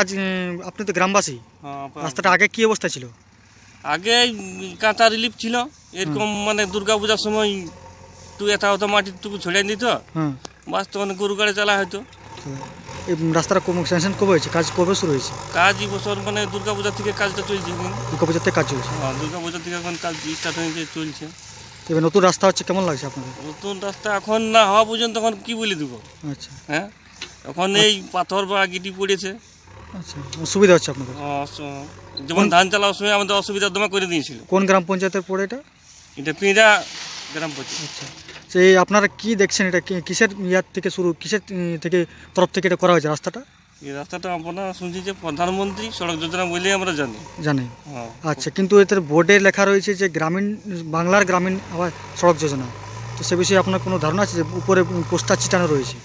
আজ আপনি তো গ্রামবাসী। হ্যাঁ, রাস্তাটা আগে কি অবস্থা ছিল? আগে কাঁচা রিলিফ ছিল। এরকম মানে দুর্গা পূজার সময় টু এটা হতো মাটির টুকু ছড়িয়ে দিত বাস তখন গরু গাড়ি চালা তো রাস্তাটা কম স্যাংশন কবে হয়েছে? কাজ কবে শুরু হয়েছে? কাজ এই বছর মানে দুর্গাপূজা থেকে কাজটা চলছে এখন। দুর্গা পূজার থেকে কাজ চলছে? হ্যাঁ থেকে এখন কাজ স্টার্ট হয়েছে চলছে। এবার নতুন রাস্তা হচ্ছে কেমন লাগছে আপনাদের? নতুন রাস্তা এখন না হওয়া পর্যন্ত কি বলে দেবো? আচ্ছা। হ্যাঁ? এখন এই পাথর বা গিটি পড়েছে। আচ্ছা সুবিধা হচ্ছে আপনাদের? যেমন ধান চালার সময় আমাদের অসুবিধা দমে করে দিয়েছিল। কোন গ্রাম পঞ্চায়েতের পড়ে এটা? এটা পিঁড়া গ্রাম পঞ্চায়েত। আচ্ছা সেই আপনারা কি দেখছেন এটা? কিসের ইয়ার থেকে শুরু কিসের থেকে তরফ থেকে এটা করা হয়েছে রাস্তাটা? এই রাস্তাটা আপনারা শুনছি যে প্রধানমন্ত্রী সড়ক যোজনা বলেই আমরা জানি। জানেন হ্যাঁ। আচ্ছা কিন্তু এদের বোর্ডে লেখা রয়েছে যে গ্রামীণ বাংলার গ্রামীণ আবাস সড়ক যোজনা। তো সে বিষয়ে আপনার কোনো ধারণা আছে যে উপরে পোস্টার চিটানো রয়েছে?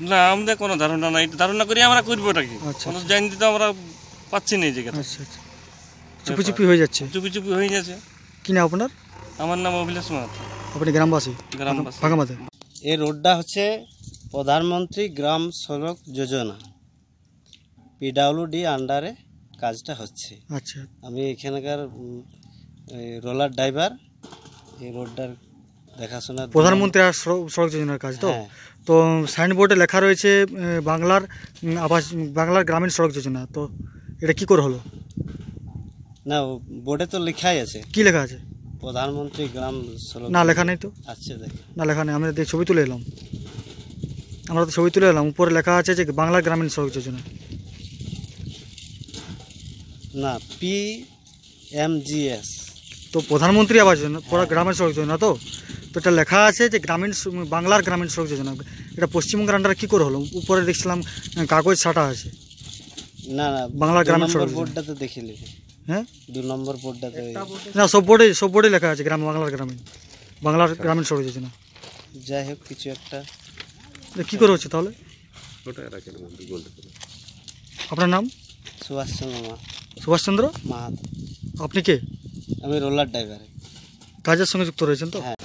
না আমাদের কোনো ধারণা নাই। ধারণা করি আমরা করব ওটা কি? আচ্ছা, কোনো তো আমরা পাচ্ছি না এই জায়গাটা। আচ্ছা আচ্ছা। চুপি চুপি হয়ে যাচ্ছে? চুপি চুপি হয়ে যাচ্ছে কি না আপনার? আমার নাম অভিলাষ মাহাতো। আপনি গ্রামবাসী? গ্রামবাসী। এই রোডটা হচ্ছে প্রধানমন্ত্রী গ্রাম সড়ক যোজনা। পিডাব্লিউডি আন্ডারে কাজটা হচ্ছে। আচ্ছা। আমি এখানকার এই রোলার ড্রাইভার। এই রোডটার দেখাশোনা প্রধানমন্ত্রী আর সড়ক সড়ক যোজনার কাজ তো? হ্যাঁ। তো সাইনবোর্ডে লেখা রয়েছে বাংলার আবাস বাংলার গ্রামীণ সড়ক যোজনা। তো এটা কি করে হলো? না বোর্ডে তো লেখাই আছে। কি লেখা আছে? প্রধানমন্ত্রী গ্রাম সড়ক না লেখা নেই তো। আচ্ছা না লেখা নেই। আমরা ছবি তুলে এলাম। আমরা তো ছবি তুলে এলাম। উপরে লেখা আছে যে বাংলার গ্রামীণ সড়ক যোজনা। না পি এম জি এস। তো প্রধানমন্ত্রী আবাস যোজনা পুরো গ্রামীণ সড়ক যোজনা তো? তো এটা লেখা আছে যে গ্রামীণ বাংলার গ্রামীণ সড়ক যোজনা। এটা পশ্চিমবঙ্গের আন্ডারে কী করে হলো? উপরে দেখছিলাম কাগজ ছাটা আছে। না না বাংলা দু গ্রামীণ সড়ক যোজনা। বোর্ডটাতে দেখিলি হ্যাঁ? দু নম্বর বোর্ডটাতে না সব বোর্ডে সব বোর্ডে লেখা আছে গ্রাম বাংলার গ্রামীণ। বাংলার গ্রামীণ সড়ক যোজনা। যাই হোক কিছু একটা। কী করে হচ্ছে তাহলে? আপনার নাম? সুভাষচন্দ্র মা সুভাষচন্দ্র মাহাতো। আপনি কে? আমি রোলার ড্রাইভার। কাজের সঙ্গে যুক্ত রয়েছেন তো? হ্যাঁ।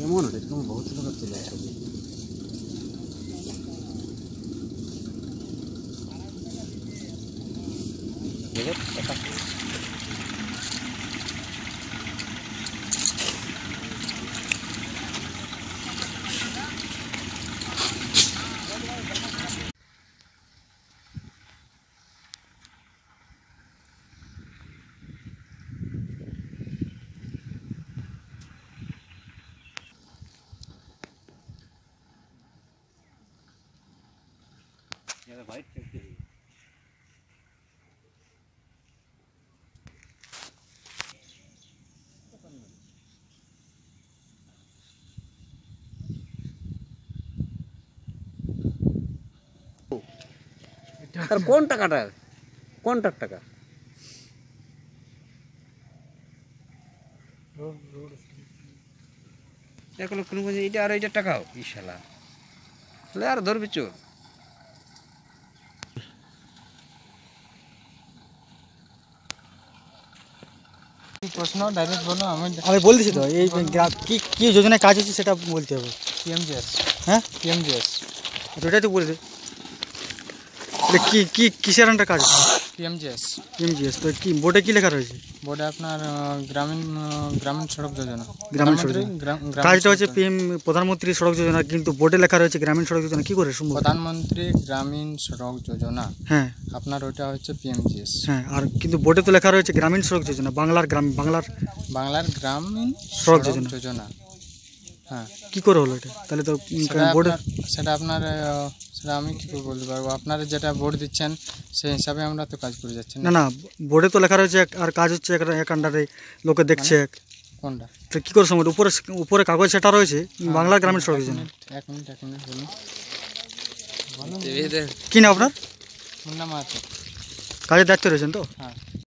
ये मोन होते तुम बहुत वक्त चले जाओगे देखो আর কোন টাকাটা? কোনটার টাকা এটা আর এইটা টাকাও? ইশালা তাহলে আর ধরবি চোর। প্রশ্ন ডাইরেক্ট বলো আমি আমি বলতেছি তো এই কি কি যোজনায় কাজ হচ্ছে সেটা বলতে হবে। পিএমজিএস হ্যাঁ? পিএমজিএস ওটাই তো বলে এটা কি কি কিসের আন্ডার কাজ? পিএমজিএস এমজিএস তো কি বোর্ডে কি লেখা রয়েছে? বোর্ডে আপনার গ্রামীণ গ্রামীণ সড়ক যোজনা। গ্রামীণ সড়ক যোজনা। কাজটা হচ্ছে পিএম প্রধানমন্ত্রী সড়ক যোজনা কিন্তু বোর্ডে লেখা রয়েছে গ্রামীণ সড়ক যোজনা। কি করে সম্ভব? প্রধানমন্ত্রী গ্রামীণ সড়ক যোজনা। হ্যাঁ। আপনার ওইটা হচ্ছে পিএমজিএস হ্যাঁ আর কিন্তু বোর্ডে তো লেখা রয়েছে গ্রামীণ সড়ক যোজনা বাংলার গ্রাম বাংলার বাংলার গ্রামীণ সড়ক সড়ক যোজনা। হ্যাঁ। কি করে হলো এটা? তাহলে তো বোর্ডে আপনার সেটা আপনার সেটা আমি কি করে বলতে পারব? আপনারা যেটা ভোট দিচ্ছেন সেই হিসাবে আমরা তো কাজ করে যাচ্ছি না। না বোর্ডে তো লেখা রয়েছে এক আর কাজ হচ্ছে এক এক আন্ডারে লোকে দেখছে এক। কোনটা? তো কি করে সম্ভব? উপরে উপরে কাগজ সেটা রয়েছে বাংলার গ্রামীণ সড়ক এক যোজনা। এক মিনিট এক মিনিট বলুন। কি না আপনার? মুন্না মাহাতো। কাজের দায়িত্ব রয়েছেন তো? হ্যাঁ।